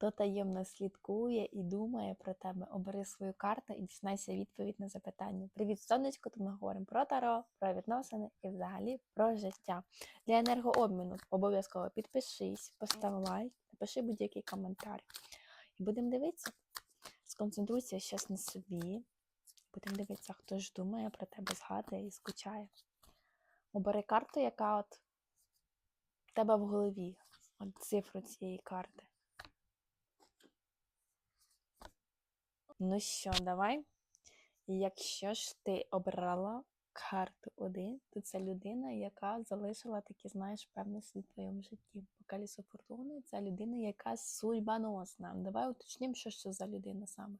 хто таємно слідкує і думає про тебе. Обери свою карту і дізнайся відповідь на запитання. Привіт, сонечко! Тут ми говоримо про таро, про відносини і взагалі про життя. Для енергообміну обов'язково підпишись, постав лайк, напиши будь-який коментар. І будемо дивитися. Сконцентруйся зараз на собі. Будемо дивитися, хто ж думає про тебе, згадує і скучає. Обери карту, яка от тебе в голові, от цифру цієї карти. Ну що, давай. Якщо ж ти обрала карту 1, то це людина, яка залишила такі, знаєш, певний слід в твоєму житті. По колесу фортуни це людина, яка судьбоносна. Давай уточнимо, що ж це за людина саме.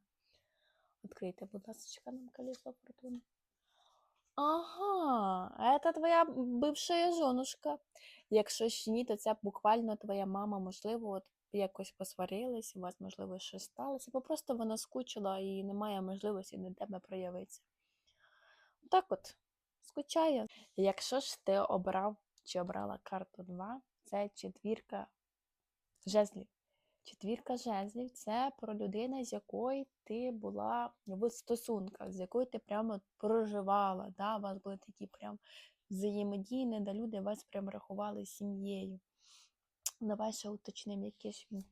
Відкрийте, будь ласка, нам колесо фортуни. Ага, це твоя бивша жонушка. Якщо ж ні, то це буквально твоя мама, можливо, от якось посварились, у вас, можливо, щось сталося, бо просто вона скучила і немає можливості до тебе проявитися. Так от, скучає. Якщо ж ти обрав чи обрала карту 2, це четвірка жезлів. Четвірка жезлів це про людину, з якою ти була в стосунках, з якою ти прямо проживала. Да? У вас були такі прям взаємодійні, де люди вас прям рахували сім'єю. Давай ще уточнимо, які ж він.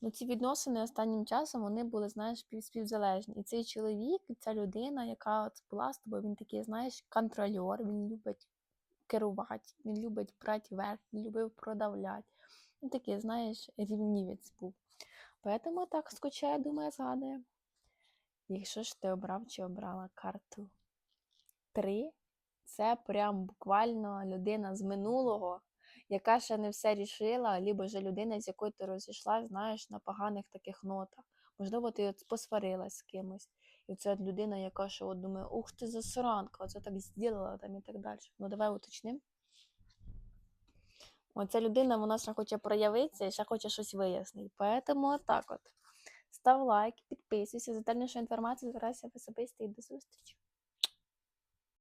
Ну, ці відносини останнім часом вони були, знаєш, співзалежні. І цей чоловік, ця людина, яка от була з тобою, він такий, знаєш, контрольор, він любить керувати, він любить брати верх, він любив продавляти. Він такий, знаєш, рівнівець був. Поэтому так скучає, думає, згадує. Якщо ж ти обрав чи обрала карту 3, це прям буквально людина з минулого, яка ще не все рішила, либо ж людина, з якою ти розійшла, знаєш, на поганих таких нотах. Можливо, ти от посварилась з кимось. І це людина, яка ще от думає, ух ти засранка, оце так зробила там і так далі. Ну давай уточним. Оця людина, вона ще хоче проявитися і ще хоче щось вияснити. Поэтому так от. Став лайк, підписуйся, за дальнішу інформацію збирайся в особисті і до зустрічі.